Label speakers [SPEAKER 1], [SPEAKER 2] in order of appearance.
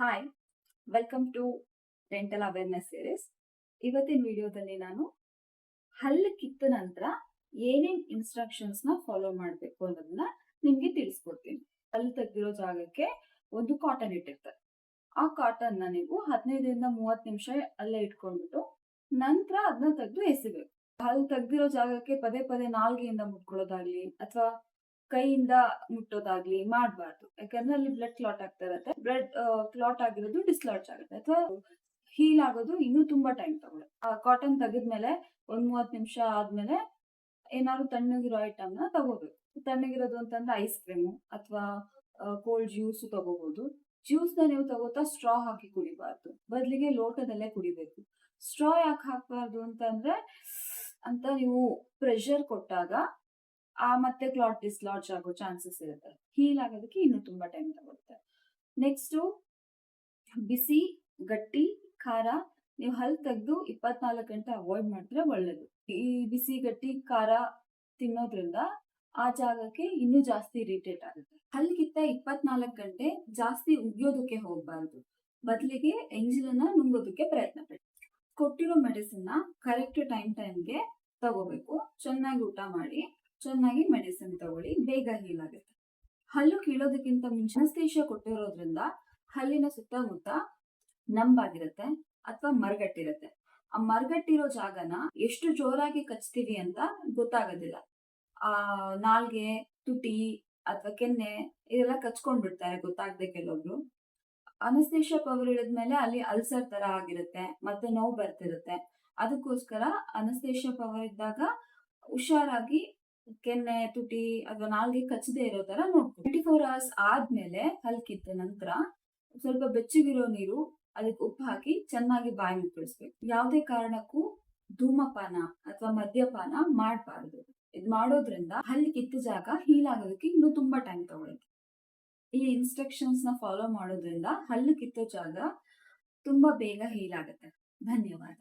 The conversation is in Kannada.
[SPEAKER 1] Hi welcome to dental awareness series ಇವತ್ತಿನ ವಿಡಿಯೋದಲ್ಲಿ ನಾನು ಹಲ್ಲು ಕಿತ್ತ ನಂತರ ಏನೇನ್ ಇನ್ಸ್ಟ್ರಕ್ಷನ್ಸ್ನ ಫಾಲೋ ಮಾಡಬೇಕು ಅನ್ನೋದನ್ನ ನಿಮ್ಗೆ ತಿಳಿಸ್ಕೊಡ್ತೀನಿ. ಹಲ್ಲು ತೆಗ್ದಿರೋ ಜಾಗಕ್ಕೆ ಒಂದು ಕಾಟನ್ ಇಟ್ಟಿರ್ತಾರೆ. ಆ ಕಾಟನ್ನ ನೀವು ಹದಿನೈದರಿಂದ ಮೂವತ್ತು ನಿಮಿಷ ಅಲ್ಲೇ ಇಟ್ಕೊಂಡ್ಬಿಟ್ಟು ನಂತರ ಅದನ್ನ ತೆಗೆದು ಎಸಿಬೇಕು. ಹಲ್ಲು ತೆಗ್ದಿರೋ ಜಾಗಕ್ಕೆ ಪದೇ ಪದೇ ನಾಲ್ಗೆಯಿಂದ ಮುಟ್ಕೊಳ್ಳೋದಾಗ್ಲಿ ಅಥವಾ ಕೈಯಿಂದ ಮುಟ್ಟೋದಾಗ್ಲಿ ಮಾಡಬಾರ್ದು. ಯಾಕಂದ್ರೆ ಅಲ್ಲಿ ಬ್ಲಡ್ ಕ್ಲಾಟ್ ಆಗ್ತಾ ಇರುತ್ತೆ. ಬ್ಲಡ್ ಕ್ಲಾಟ್ ಆಗಿರೋದು ಡಿಸ್ಲಾಡ್ಜ್ ಆಗುತ್ತೆ. ಅಥವಾ ಹೀಲ್ ಆಗೋದು ಇನ್ನೂ ತುಂಬಾ ಟೈಮ್ ತಗೊಳುತ್ತೆ ಆ ಕಾಟನ್ ತೆಗೆದ್ಮೇಲೆ ಒಂದ್ ಮೂವತ್ ನಿಮಿಷ ಆದ್ಮೇಲೆ ಏನಾದ್ರು ತಣ್ಣಗಿರೋ ಐಟಮ್ನ ತಗೋಬೇಕು. ತಣ್ಣಗಿರೋದು ಅಂತಂದ್ರೆ ಐಸ್ ಕ್ರೀಮು ಅಥವಾ ಕೋಲ್ಡ್ ಜ್ಯೂಸ್ ತಗೋಬಹುದು ಜ್ಯೂಸ್ನ ನೀವು ತಗೋತಾ ಸ್ಟ್ರಾ ಹಾಕಿ ಕುಡಿಬಾರ್ದು. ಬದಲಿಗೆ ಲೋಟದಲ್ಲೇ ಕುಡಿಬೇಕು. ಸ್ಟ್ರಾ ಯಾಕೆ ಹಾಕಬಾರ್ದು ಅಂತಂದ್ರೆ, ಅಂತ ನೀವು ಪ್ರೆಷರ್ ಕೊಟ್ಟಾಗ ಆ ಮತ್ತೆ ಕ್ಲಾಟ್ ಡಿಸ್ಲಾಡ್ಜ್ ಆಗೋ ಚಾನ್ಸಸ್ ಇರುತ್ತೆ. ಹೀಲ್ ಆಗೋದಕ್ಕೆ ಇನ್ನೂ ತುಂಬಾ ಟೈಮ್ ತಗೊಳುತ್ತೆ. ನೆಕ್ಸ್ಟ್ ಬಿಸಿ, ಗಟ್ಟಿ, ಖಾರ, ನೀವು ಹಲ್ ತೆಗೆದು ಇಪ್ಪತ್ನಾಲ್ಕು ಗಂಟೆ ಅವಾಯ್ಡ್ ಮಾಡಿದ್ರೆ ಒಳ್ಳೇದು. ಈ ಬಿಸಿ, ಗಟ್ಟಿ, ಖಾರ ತಿನ್ನೋದ್ರಿಂದ ಆ ಜಾಗಕ್ಕೆ ಇನ್ನೂ ಜಾಸ್ತಿ ಇರಿಟೇಟ್ ಆಗುತ್ತೆ. ಹಲ್ಗಿತ್ತ ಇಪ್ಪತ್ನಾಲ್ಕು ಗಂಟೆ ಜಾಸ್ತಿ ಉಗಿಯೋದಕ್ಕೆ ಹೋಗ್ಬಾರ್ದು. ಬದಲಿಗೆ ಎಂಜಿಲನ್ನ ನುಂಗೋದಕ್ಕೆ ಪ್ರಯತ್ನ ಪಡಿ. ಕೊಟ್ಟಿರೋ ಮೆಡಿಸಿನ್ ಕರೆಕ್ಟ್ ಟೈಮ್ ಟೈಮ್ಗೆ ತಗೋಬೇಕು. ಚೆನ್ನಾಗಿ ಊಟ ಮಾಡಿ. ಚೆನ್ನಾಗಿ ಮೆಡಿಸಿನ್ ತಗೊಳ್ಳಿ, ಬೇಗ ಹೀಲ್ ಆಗುತ್ತೆ. ಹಲ್ಲು ಕೀಳೋದಕ್ಕಿಂತ ಮುಂಚೆ ಕೊಟ್ಟಿರೋದ್ರಿಂದ ಹಲ್ಲಿನ ಸುತ್ತಮುತ್ತ ನಂಬಾಗಿರುತ್ತೆ ಅಥವಾ ಮರಗಟ್ಟಿರುತ್ತೆ. ಆ ಮರಗಟ್ಟಿರೋ ಜಾಗನ ಎಷ್ಟು ಜೋರಾಗಿ ಕಚ್ತೀವಿ ಅಂತ ಗೊತ್ತಾಗೋದಿಲ್ಲ. ಆ ನಾಲ್ಗೆ, ತುಟಿ ಅಥವಾ ಕೆನ್ನೆ ಇದೆಲ್ಲ ಕಚ್ಕೊಂಡ್ ಬಿಡ್ತಾರೆ ಗೊತ್ತಾಗದೆ ಕೆಲವೊಬ್ರು ಅನಸ್ತೇಶ ಪವರ್ ಇಳಿದ್ಮೇಲೆ ಅಲ್ಲಿ ಅಲ್ಸರ್ ತರ ಆಗಿರುತ್ತೆ, ಮತ್ತೆ ನೋವು ಬರ್ತಿರುತ್ತೆ. ಅದಕ್ಕೋಸ್ಕರ ಅನಸ್ತೇಶ ಪವರ್ ಇದ್ದಾಗ ಹುಷಾರಾಗಿ ಕೆನ್ನೆ, ತುಟಿ ಅಥವಾ ನಾಲ್ಗೆ ಕಚ್ಚದೆ ಇರೋ ತರ ನೋಡ್ಕೊ ಟ್ವೆಂಟಿ ಫೋರ್ ಅವರ್ಸ್ ಆದ್ಮೇಲೆ ಹಲ್ಕಿದ್ದ ನಂತರ ಸ್ವಲ್ಪ ಬೆಚ್ಚಗಿರೋ ನೀರು ಅದಕ್ಕೆ ಉಪ್ಪು ಹಾಕಿ ಚೆನ್ನಾಗಿ ಬಾಯಿ ಮುಕ್ಕಳಿಸ್ಬೇಕು. ಯಾವುದೇ ಕಾರಣಕ್ಕೂ ಧೂಮಪಾನ ಅಥವಾ ಮದ್ಯಪಾನ ಮಾಡಬಾರ್ದು. ಇದು ಮಾಡೋದ್ರಿಂದ ಹಲ್ಲಿ ಕಿತ್ತ ಜಾಗ ಹೀಲ್ ಆಗೋದಕ್ಕೆ ಇನ್ನೂ ತುಂಬಾ ಟೈಮ್ ತಗೊಳುತ್ತೆ. ಈ ಇನ್ಸ್ಟ್ರಕ್ಷನ್ಸ್ನ ಫಾಲೋ ಮಾಡೋದ್ರಿಂದ ಹಲ್ಲು ಕಿತ್ತೋ ಜಾಗ ತುಂಬಾ ಬೇಗ ಹೀಲ್ ಆಗುತ್ತೆ. ಧನ್ಯವಾದ.